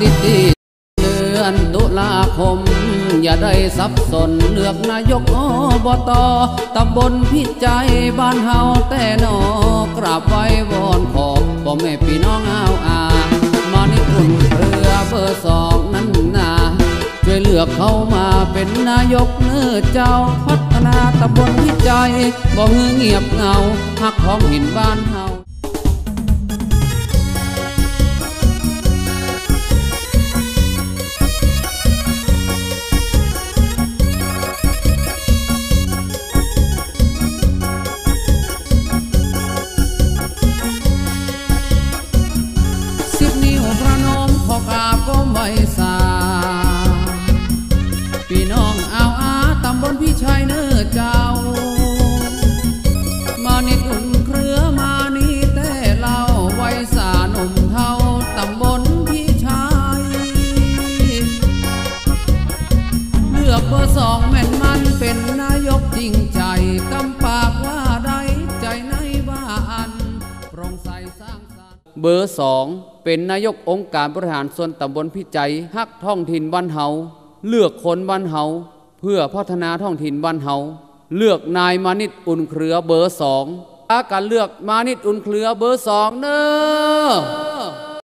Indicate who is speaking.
Speaker 1: เดือนตุลาคม อย่าได้สับสนเลือกนายกอบตตำบลพิจัยบ้านเฮาแต่นอกราบไว้วอนขอบพ่อแม่พี่น้องเอาอามานิคุณเรือเบอร์สองนั้นนาช่วยเลือกเข้ามาเป็นนายกเนื้อเจ้าพัฒนาตำบลพิจัยบ่ฮือเงียบเงาหักของหินบ้านเฮา นิ้วพระนมขอกราบก้มไหวสาพี่น้องเอาอาตำบลพี่ชายเนื้อเจ้า มานิดอุ่นเครือมานี่แต่เล่าไว้สาหนุ่มเทาตำบลพี่ชายเลือกเบอร์สองแม่นมันเป็นนายกจริงใจกำปากว่าใดใจในว่าอันโปร่งใสสร้าง เบอร์สองเป็นนายกองค์การบริหารส่วนตำบลพิจัยฮักท้องถิ่นบ้านเฮาเลือกคนบ้านเฮาเพื่อพัฒนาท้องถิ่นบ้านเฮาเลือกนายมานิตอุ่นเครือเบอร์สองการเลือกมานิตอุ่นเครือเบอร์สองเนอะ